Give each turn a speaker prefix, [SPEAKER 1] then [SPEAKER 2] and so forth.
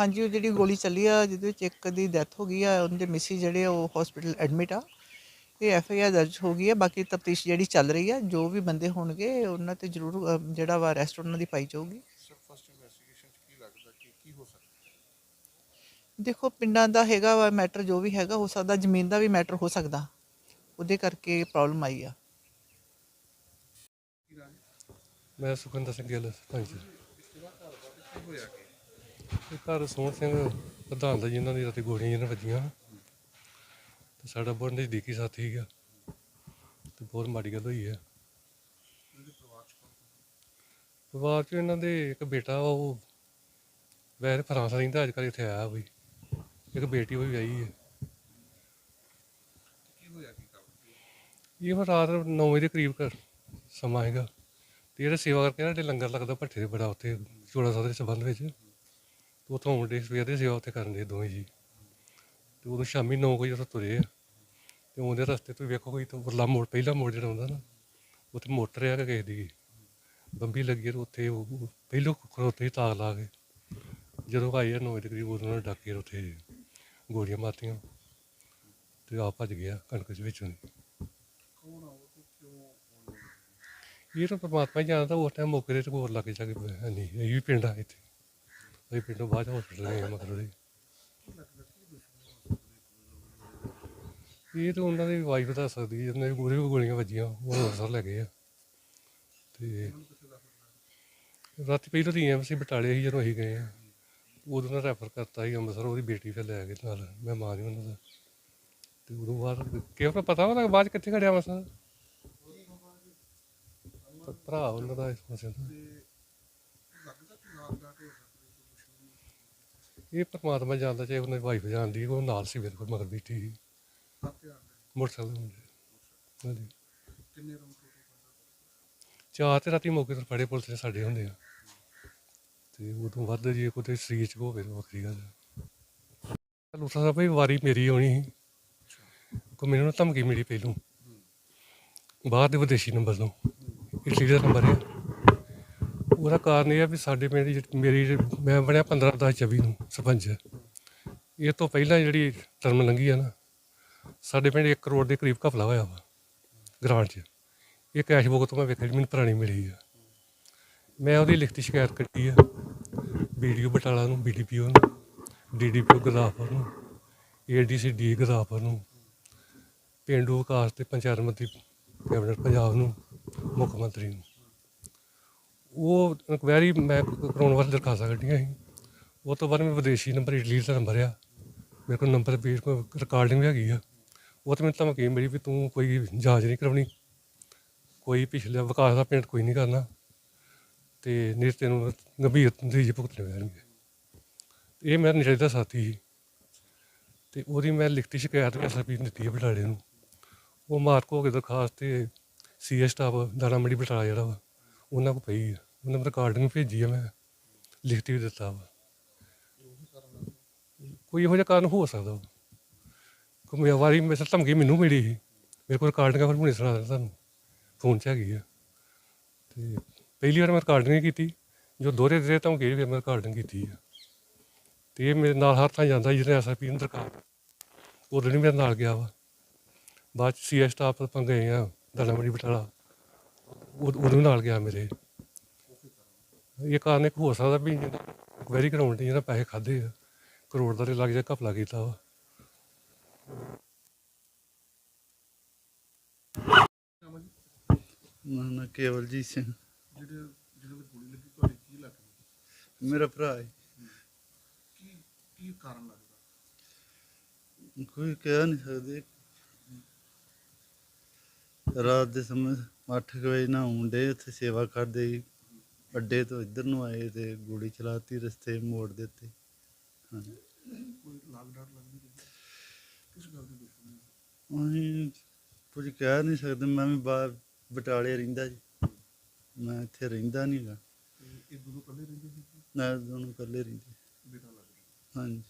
[SPEAKER 1] ਹਾਂਜੀ ਉਹ ਜਿਹੜੀ ਗੋਲੀ ਚੱਲੀ ਆ ਜਿਹਦੇ ਵਿੱਚ ਇੱਕ ਦੀ ਡੈਥ ਹੋ ਗਈ ਆ ਉਹਦੇ ਮਿਸੀ ਜਿਹੜੇ ਆ, ਉਹ ਹਸਪੀਟਲ ਐਡਮਿਟ ਆ। ਇਹ ਐਫ ਆਈ ਆਰ ਦਰਜ ਹੋ ਗਈ ਆ ਬਾਕੀ ਤਫਤੀਸ਼ ਜਿਹੜੀ ਚੱਲ ਰਹੀ ਆ ਜੋ ਵੀ ਬੰਦੇ ਹੋਣਗੇ ਉਹਨਾਂ ਤੇ ਜ਼ਰੂਰ ਜਿਹੜਾ ਵਾ ਅਰੈਸਟ ਉਹਨਾਂ ਦੀ ਪਾਈ ਜਾਊਗੀ।
[SPEAKER 2] ਸਰ ਫਸਟ ਇਨਵੈਸਟੀਗੇਸ਼ਨ ਚ ਕੀ ਲੱਗਦਾ ਕਿ ਕੀ ਹੋ ਸਕਦਾ?
[SPEAKER 1] ਦੇਖੋ ਪਿੰਡਾਂ ਦਾ ਹੈਗਾ ਵਾ ਮੈਟਰ ਜੋ ਵੀ ਹੈਗਾ ਹੋ ਸਕਦਾ ਜ਼ਮੀਨ ਦਾ ਵੀ ਮੈਟਰ ਹੋ ਸਕਦਾ। ਉਹਦੇ ਕਰਕੇ ਪ੍ਰੋਬਲਮ ਆਈ ਆ।
[SPEAKER 3] ਮੈਂ ਸੁਖਿੰਦਰ ਸਿੰਘ ਗਿੱਲ
[SPEAKER 2] ਹੋਇਆ ਕਿ
[SPEAKER 3] ਇਹ ਘਰ ਸੋਹਣ ਸਿੰਘ ਪ੍ਰਧਾਨ ਦਾ ਜੀ ਇਹਨਾਂ ਦੀ ਰਾਤੀ ਗੋਲੀਆਂ ਜਿਹਨਾਂ ਵੱਜੀਆਂ ਤੇ ਸਾਡਾ ਬਹੁਤ ਨਜ਼ਦੀਕੀ ਸਾਥੀ ਸੀਗਾ। ਤੇ ਬਹੁਤ ਮਾੜੀ ਗੱਲ ਹੋਈ ਹੈ।
[SPEAKER 2] ਪਰਿਵਾਰ ਚ
[SPEAKER 3] ਇਹਨਾਂ ਦੇ ਇੱਕ ਬੇਟਾ ਵਾ ਉਹ ਵੈਸੇ ਫਰਾਂਸ ਰਹਿੰਦਾ ਅੱਜ ਕੱਲ੍ਹ ਇੱਥੇ ਆਇਆ ਵੀ ਇੱਕ ਬੇਟੀ ਉਹ ਵੀ ਵਿਆਹੀ ਹੈ। ਇਹ ਹੁਣ ਰਾਤ 9 ਵਜੇ ਦੇ ਕਰੀਬ ਘਰ ਸਮਾਂ ਹੈਗਾ। ਤੇ ਇਹਦਾ ਸੇਵਾ ਕਰਕੇ ਨਾ ਜਿਹੜੇ ਲੰਗਰ ਲੱਗਦਾ ਭੱਠੇ ਦੇ ਬੜਾ ਉੱਥੇ ਚੋੜਾ ਸਾਹਿਬ ਦੇ ਸੰਬੰਧ ਵਿੱਚ। ਉੱਥੋਂ ਆਉਣ ਮੁੰਡੇ ਸਵੇਰ ਦੇ ਸੇਵਾ ਉੱਥੇ ਕਰਨ ਦੇ ਦੋਵੇਂ ਜੀ। ਤੇ ਉਦੋਂ ਸ਼ਾਮੀ 9 ਵਜੇ ਉੱਥੋਂ ਤੁਰੇ ਆ। ਤੇ ਉਹਦੇ ਰਸਤੇ ਤੋਂ ਵੇਖੋ ਕੋਈ ਤੋਂ ਵਰਲਾ ਮੋੜ, ਪਹਿਲਾ ਮੋੜ ਜਿਹੜਾ ਹੁੰਦਾ ਨਾ, ਉੱਥੇ ਮੋਟਰ ਆ ਕੇ ਕਿਸੇ ਦੀ। ਬੰਬੀ ਲੱਗੀ ਆ ਤੇ ਉੱਥੇ ਉਹ ਪਹਿਲੋਂ ਖੜੋਤੇ ਹੀ ਤਾਕ ਲਾ ਕੇ, ਜਦੋਂ ਆਈ ਆ 9 ਵਜੇ ਕਰੀਬ ਉਦੋਂ ਉਹਨਾਂ ਡਾਕੇ ਉੱਥੇ ਗੋਲੀਆਂ ਮਾਰਤੀਆਂ। ਤੇ ਆਪ ਭੱਜ ਗਿਆ ਕਣਕ ਦੇ ਵਿੱਚੋਂ ਇਹ ਤਾਂ ਪਰਮਾਤਮਾ ਹੀ ਜਾਣਦਾ, ਉਸ ਟਾਈਮ ਮੌਕੇ ਤੇ ਹੋਰ ਲੱਗੇ ਜਾ ਕੇ ਹੈ ਨਹੀਂ, ਇਹ ਵੀ ਪਿੰਡ ਆ ਇੱਥੇ। ਇਹ ਪਿੰਡੋਂ ਬਾਅਦ ਹਸਪੀਟਲ ਗਏ ਆ ਇਹ। ਤਾਂ ਉਹਨਾਂ ਦੀ ਵਾਈਫ ਦੱਸ ਸਕਦੀ ਹੈ ਦੀ ਪੂਰੀ ਗੋਲੀਆਂ ਵੱਜੀਆਂ, ਉਹ ਅੰਮ੍ਰਿਤਸਰ ਲੈ ਗਏ ਆ। ਤੇ ਰਾਤੀ ਪਹਿਲਾਂ ਤਾਂ ਐਮਸੀ ਬਟਾਲੇ ਸੀ, ਜਦੋਂ ਅਸੀਂ ਗਏ ਆ। ਉਦੋਂ ਨਾਲ ਰੈਫਰ ਕਰਤਾ ਸੀ ਅੰਮ੍ਰਿਤਸਰ, ਉਹਦੀ ਬੇਟੀ ਫਿਰ ਲੈ ਗਏ ਨਾਲ, ਮੈਂ ਮਾਂ ਦੀ ਉਹਨਾਂ ਦਾ। ਤੇ ਉਦੋਂ ਬਾਅਦ ਕਿਉਂ ਪਤਾ ਉਹਦਾ ਬਾਅਦ 'ਚ ਕਿੱਥੇ ਖੜਿਆ ਮਸਾਂ ਭਰਾ ਉਹਨਾਂ ਦਾ ਇਸ ਪਾਸੇ ਦਾ।
[SPEAKER 2] ਲੱਗਦਾ ਕਿ ਵਾਰਦਾਤ ਹੋ ਸਕਦੀ
[SPEAKER 3] ਇਹ ਪਰਮਾਤਮਾ ਜਾਣਦਾ ਚਾਹੇ ਉਹਨਾਂ ਦੀ ਵਾਈਫ ਜਾਣਦੀ ਉਹ ਨਾਲ ਸੀ ਮੇਰੇ ਕੋਲ ਮਗਰ ਬੈਠੀ ਸੀ।
[SPEAKER 2] ਦੇ
[SPEAKER 3] ਮੋਟਰਸਾਈਕਲ ਤੇ ਮੁੰਡੇ। ਹਾਂਜੀ।
[SPEAKER 2] ਕਿੰਨੇ
[SPEAKER 3] ਚਾਰ ਤੇ ਰਾਤੀ ਮੌਕੇ ਤੇ ਫੜੇ ਪੁਲਿਸ ਨੇ ਸਾਡੇ ਹੁੰਦੇ ਆ। ਤੇ ਉਦੋਂ ਵੱਧ ਜੇ ਕੋਈ ਸਰੀਰ ਚ ਹੋਵੇ ਤਾਂ ਵੱਖਰੀ ਗੱਲ ਹੈ ਲੂਸਾ ਸਾਹਿਬ ਵੀ ਵਾਰੀ ਮੇਰੀ ਆਉਣੀ ਸੀ। ਕੋ ਮੈਨੂੰ ਨਾ ਧਮਕੀ ਮਿਲੀ ਪਹਿਲੋਂ। ਬਾਹਰ ਦੇ ਵਿਦੇਸ਼ੀ ਨੰਬਰ ਤੋਂ। ਇਟਲੀ ਦਾ ਨੰਬਰ ਹੈ ਉਹਦਾ ਕਾਰਨ ਇਹ ਆ ਵੀ ਸਾਡੇ ਪਿੰਡ ਦੀ ਜਿਹੜੀ- ਮੇਰੀ ਜਿਹੜੀ- ਮੈਂ ਬਣਿਆ 15 10 24 ਨੂੰ ਸਰਪੰਚ। ਇਹ ਤੋਂ ਪਹਿਲਾਂ ਜਿਹੜੀ ਟਰਮ ਲੰਘੀ ਆ ਨਾ, ਸਾਡੇ ਪਿੰਡ 1 ਕਰੋੜ ਦੇ ਕਰੀਬ ਘਪਲਾ ਹੋਇਆ ਵਾ, ਗ੍ਰਾਂਟ 'ਚ। ਇਹ ਕੈਸ਼ ਬੁੱਕ ਤੋਂ ਮੈਂ ਵੇਖਿਆ ਜਿਹੜੀ ਮੈਨੂੰ ਪੁਰਾਣੀ ਮਿਲੀ ਆ। ਮੈਂ ਉਹਦੀ ਲਿਖਤੀ ਸ਼ਿਕਾਇਤ ਕੱਟੀ ਆ ਵੀਡੀਓ ਬਟਾਲਾ ਨੂੰ ਬੀਡੀਪੀਓ ਨੂੰ ਡੀਡੀਪੀਓ ਗੁਰਦਾਸਪੁਰ ਨੂੰ ਏਡੀਸੀ ਡੀ ਗੁਰਦਾਸਪੁਰ ਨੂੰ, ਪੇਂਡੂ ਵਿਕਾਸ ਤੇ ਪੰਚਾਇਤ ਮੰਤਰੀ, ਕੈਬਨਿਟ ਪੰਜਾਬ ਨੂੰ, ਮੁੱਖ ਮੰਤਰੀ ਨੂੰ। ਉਹ ਇਨਕੁਆਇਰੀ ਮੈਂ ਕਰਾਉਣ ਵਾਸਤੇ ਦਰਖਾਸਤਾਂ ਕੱਢੀਆਂ ਸੀ। ਉਹ ਤੋਂ ਬਾਅਦ ਮੈਂ ਵਿਦੇਸ਼ੀ ਨੰਬਰ ਇਟਲੀ ਦਾ ਨੰਬਰ ਆ ਮੇਰੇ ਕੋਲ ਨੰਬਰ ਵੀ ਰਿਕਾਰਡਿੰਗ ਵੀ ਹੈਗੀ ਆ। ਉਹ ਤੇ ਮੈਨੂੰ ਧਮਕੀ ਮਿਲੀ ਵੀ ਤੂੰ ਕੋਈ ਜਾਂਚ ਨਹੀਂ ਕਰਾਉਣੀ। ਕੋਈ ਪਿਛਲੇ ਵਿਕਾਸ ਦਾ ਪੇਂਟ ਕੋਈ ਨਹੀਂ ਕਰਨਾ। ਤੇ ਨਹੀਂ ਤੈਨੂੰ ਗੰਭੀਰ ਨਤੀਜੇ ਭੁਗਤਣੇ ਪੈਣਗੇ। ਇਹ ਮੇਰਾ ਨਸ਼ੇ ਦਾ ਸਾਥੀ ਸੀ। ਤੇ ਉਹਦੀ ਮੈਂ ਲਿਖਤੀ ਸ਼ਿਕਾਇਤ ਐਸਪੀ ਨੂੰ ਦਿੱਤੀ ਹੈ ਬਟਾਲੇ ਨੂੰ। ਉਹ ਮਾਰਕ ਹੋ ਕੇ ਦਰਖਾਸਤ ਤੇ ਸੀਏ ਸਟਾਫ ਦਾਣਾ ਮੰਡੀ ਬਟਾਲਾ ਜਿਹੜਾ ਵਾ। ਉਹਨਾਂ ਕੋ ਪਈ ਆ। ਉਹਨਾਂ ਨੂੰ ਰਿਕਾਰਡਿੰਗ ਭੇਜੀ ਆ ਮੈਂ। ਲਿਖਤੀ ਵੀ ਦਿੱਤਾ ਵਾ। ਕੋਈ ਇਹੋ ਜਿਹਾ ਕਾਰਨ ਹੋ ਸਕਦਾ ਵਾ। ਕੋਈ ਮੈਂ ਵਾਰੀ, ਮੇਰੇ ਧਮਕੀ ਮੈਨੂੰ ਮਿਲੀ ਸੀ। ਮੇਰੇ ਕੋਲ ਰਿਕਾਰਡਿੰਗਾਂ ਫਿਰ ਹੁਣੇ ਸੁਣਾ ਦਿੰਦਾ ਤੁਹਾਨੂੰ ਫੋਨ 'ਚ ਹੈਗੀ ਆ। ਤੇ ਪਹਿਲੀ ਵਾਰ ਮੈਂ ਰਿਕਾਰਡਿੰਗ ਕੀਤੀ। ਜੋ ਦੋਹਰੇ ਦੇ ਧਮਕੀ ਫਿਰ ਮੈਂ ਰਿਕਾਰਡਿੰਗ ਕੀਤੀ ਆ। ਤੇ ਇਹ ਮੇਰੇ ਨਾਲ ਹਰ ਥਾਂ ਜਾਂਦਾ ਜਿਹਨੇ ਐਸਆਈਪੀ ਨੂੰ ਦਰਕਾਰ ਉਦੋਂ ਨਹੀਂ ਮੇਰੇ ਨਾਲ ਗਿਆ ਵਾ। ਬਾਅਦ ਚ ਸੀਐਸ ਸਟਾਫ ਆਪਾਂ ਗਏ ਆ ਦਲਮੜੀ ਬਟਾਲਾ। ਉਦ- ਉਦੋਂ ਨਾਲ ਗਿਆ ਮੇਰੇ। ਇਹ ਕਾਰਨ ਇੱਕ ਹੋ ਸਕਦਾ ਵੀ ਵੈਰੀ ਗਰਾਊਂਡ ਤੇ ਜਿਹੜਾ ਪੈਸੇ ਖਾਦੇ ਆ। ਕਰੋੜ ਦਾ ਤੇ ਲੱਗ ਜਾ ਘਪਲਾ ਕੀਤਾ ਵਾ।
[SPEAKER 4] ਨਾ ਕੇਵਲਜੀਤ ਸਿੰਘ।
[SPEAKER 2] ਜਿਹੜੇ ਜਿਹਨਾਂ ਦੀ ਗੋਲੀ ਲੱਗੀ ਤੁਹਾਡੀ ਕੀ ਲੱਗਦੀ
[SPEAKER 4] ਮੇਰਾ ਭਰਾ ਹੈ।
[SPEAKER 2] ਕੀ ਕੀ ਕਾਰਨ ਲੱਗਦਾ?
[SPEAKER 4] ਕੋਈ ਕਹਿ ਨਹੀਂ ਸਕਦੇ। ਰਾਤ ਦੇ ਸਮੇਂ 8 ਵਜੇ ਨਾ ਹੁੰਦੇ ਉੱਥੇ ਸੇਵਾ ਕਰਦੇ ਸੀ। ਅੱਡੇ ਤੋਂ ਇੱਧਰ ਨੂੰ ਆਏ ਤੇ ਗੋਲੀ ਚਲਾਤੀ ਰਸਤੇ ਮੋੜ ਦਿੱਤੇ ਹਾਂਜੀ।
[SPEAKER 2] ਕੋਈ ਲਾਗ ਲੱਗਦੀ? ਕਿਸ ਗੱਲ ਦੀ
[SPEAKER 4] ਕੁਝ ਕਹਿ ਨਹੀਂ ਸਕਦੇ ਮੈਂ ਵੀ ਬਾਹਰ ਬਟਾਲੇ ਰਹਿੰਦਾ ਜੀ। ਮੈਂ ਇੱਥੇ ਰਹਿੰਦਾ ਨਹੀਂ ਗਾ।
[SPEAKER 2] ਤੇ ਇਹ ਦੋਨੋਂ ਇਕੱਲੇ ਰਹਿੰਦੇ ਸੀ?
[SPEAKER 4] ਨਾ ਦੋਨੋਂ ਇਕੱਲੇ ਰਹਿੰਦੇ।
[SPEAKER 2] ਬੇਟਾ ਲੱਗਦਾ।
[SPEAKER 4] ਹਾਂਜੀ।